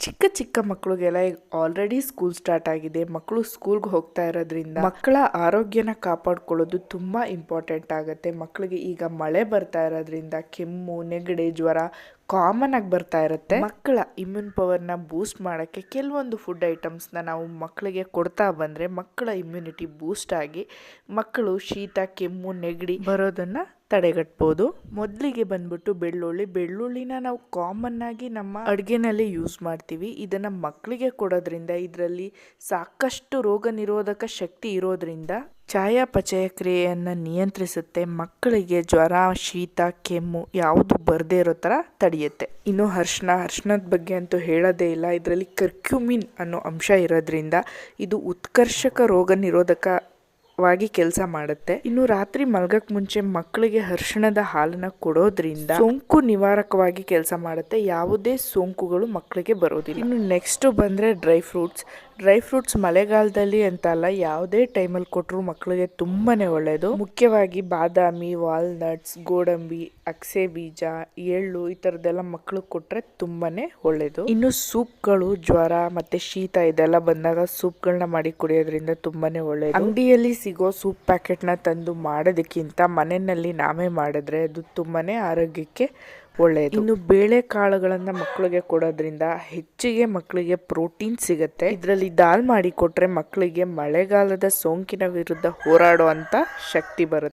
ಚಿಕ್ಕ ಚಿಕ್ಕ ಮಕ್ಕಳಿಗೆಲ್ಲ ಈಗ ಆಲ್ರೆಡಿ ಸ್ಕೂಲ್ ಸ್ಟಾರ್ಟ್ ಆಗಿದೆ. ಮಕ್ಕಳು ಸ್ಕೂಲ್ಗೆ ಹೋಗ್ತಾ ಇರೋದ್ರಿಂದ ಮಕ್ಕಳ ಆರೋಗ್ಯನ ಕಾಪಾಡ್ಕೊಳ್ಳೋದು ತುಂಬ ಇಂಪಾರ್ಟೆಂಟ್ ಆಗುತ್ತೆ. ಮಕ್ಕಳಿಗೆ ಈಗ ಮಳೆ ಬರ್ತಾ ಇರೋದ್ರಿಂದ ಕೆಮ್ಮು, ನೆಗಡಿ, ಜ್ವರ ಕಾಮನ್ ಆಗಿ ಬರ್ತಾ ಇರುತ್ತೆ. ಮಕ್ಕಳ ಇಮ್ಯೂನ್ ಪವರ್ನ ಬೂಸ್ಟ್ ಮಾಡೋಕ್ಕೆ ಕೆಲವೊಂದು ಫುಡ್ ಐಟಮ್ಸ್ನ ನಾವು ಮಕ್ಕಳಿಗೆ ಕೊಡ್ತಾ ಬಂದರೆ ಮಕ್ಕಳ ಇಮ್ಯುನಿಟಿ ಬೂಸ್ಟ್ ಆಗಿ ಮಕ್ಕಳು ಶೀತ, ಕೆಮ್ಮು, ನೆಗಡಿ ಬರೋದನ್ನ ತಡೆಗಟ್ಬೋದು. ಮೊದಲಿಗೆ ಬಂದ್ಬಿಟ್ಟು ಬೆಳ್ಳುಳ್ಳಿ. ಬೆಳ್ಳುಳ್ಳಿನ ನಾವು ಕಾಮನ್ ಆಗಿ ನಮ್ಮ ಅಡುಗೆನಲ್ಲಿ ಯೂಸ್ ಮಾಡ್ತೀವಿ. ಇದನ್ನು ಮಕ್ಕಳಿಗೆ ಕೊಡೋದ್ರಿಂದ, ಇದರಲ್ಲಿ ಸಾಕಷ್ಟು ರೋಗ ನಿರೋಧಕ ಶಕ್ತಿ ಇರೋದ್ರಿಂದ ಚಯಾಪಚಯ ಕ್ರಿಯೆಯನ್ನು ನಿಯಂತ್ರಿಸುತ್ತೆ. ಮಕ್ಕಳಿಗೆ ಜ್ವರ, ಶೀತ, ಕೆಮ್ಮು ಯಾವುದು ಬರದೇ ಇರೋ ಥರ ತಡೆಯುತ್ತೆ. ಇನ್ನು ಅರ್ಶಿನ ಅರ್ಶಿನದ ಬಗ್ಗೆ ಅಂತೂ ಹೇಳೋದೇ ಇಲ್ಲ. ಇದರಲ್ಲಿ ಕರ್ಕ್ಯುಮಿನ್ ಅನ್ನೋ ಅಂಶ ಇರೋದ್ರಿಂದ ಇದು ಉತ್ಕರ್ಷಕ ರೋಗ ನಿರೋಧಕ ವಾಗಿ ಕೆಲಸ ಮಾಡುತ್ತೆ. ಇನ್ನು ರಾತ್ರಿ ಮಲ್ಗಕ್ ಮುಂಚೆ ಮಕ್ಕಳಿಗೆ ಹರ್ಷಣದ ಹಾಲನ್ನ ಕೊಡೋದ್ರಿಂದ ಸೋಂಕು ನಿವಾರಕವಾಗಿ ಕೆಲಸ ಮಾಡುತ್ತೆ. ಯಾವುದೇ ಸೋಂಕುಗಳು ಮಕ್ಕಳಿಗೆ ಬರೋದಿಲ್ಲ. ಇನ್ನು ನೆಕ್ಸ್ಟ್ ಬಂದ್ರೆ ಡ್ರೈ ಫ್ರೂಟ್ಸ್ ಡ್ರೈ ಫ್ರೂಟ್ಸ್ ಮಳೆಗಾಲದಲ್ಲಿ ಅಂತ ಅಲ್ಲ, ಯಾವುದೇ ಟೈಮಲ್ಲಿ ಕೊಟ್ಟರು ಮಕ್ಕಳಿಗೆ ತುಂಬಾ ಒಳ್ಳೆಯದು ಮುಖ್ಯವಾಗಿ ಬಾದಾಮಿ ವಾಲ್ನಟ್ಸ್ ಗೋಡಂಬಿ, ಅಕ್ಸೆ ಬೀಜ, ಎಳ್ಳು ಈ ಥರದ್ದೆಲ್ಲ ಮಕ್ಕಳಿಗೆ ಕೊಟ್ಟರೆ ತುಂಬಾ ಒಳ್ಳೆಯದು ಇನ್ನು ಸೂಪ್ಗಳು, ಜ್ವರ ಮತ್ತು ಶೀತ ಇದೆಲ್ಲ ಬಂದಾಗ ಸೂಪ್ಗಳನ್ನ ಮಾಡಿ ಕುಡಿಯೋದ್ರಿಂದ ತುಂಬಾ ಒಳ್ಳೆಯದು ಅಂಗಡಿಯಲ್ಲಿ ಸಿಗೋ ಸೂಪ್ ಪ್ಯಾಕೆಟ್ನ ತಂದು ಮಾಡೋದಕ್ಕಿಂತ ಮನೆಯಲ್ಲಿ ನಾವೇ ಮಾಡಿದ್ರೆ ಅದು ತುಂಬಾ ಆರೋಗ್ಯಕ್ಕೆ ಒಳ್ಳೆಯದು ಇನ್ನು ಬೇಳೆ ಕಾಳುಗಳನ್ನ ಮಕ್ಕಳಿಗೆ ಕೊಡೋದ್ರಿಂದ ಹೆಚ್ಚಿಗೆ ಮಕ್ಕಳಿಗೆ ಪ್ರೋಟೀನ್ ಸಿಗುತ್ತೆ. ಇದರಲ್ಲಿ ದಾಲ್ ಮಾಡಿ ಕೊಟ್ರೆ ಮಕ್ಕಳಿಗೆ ಮಳೆಗಾಲದ ಸೋಂಕಿನ ವಿರುದ್ಧ ಹೋರಾಡುವಂತ ಶಕ್ತಿ ಬರುತ್ತೆ.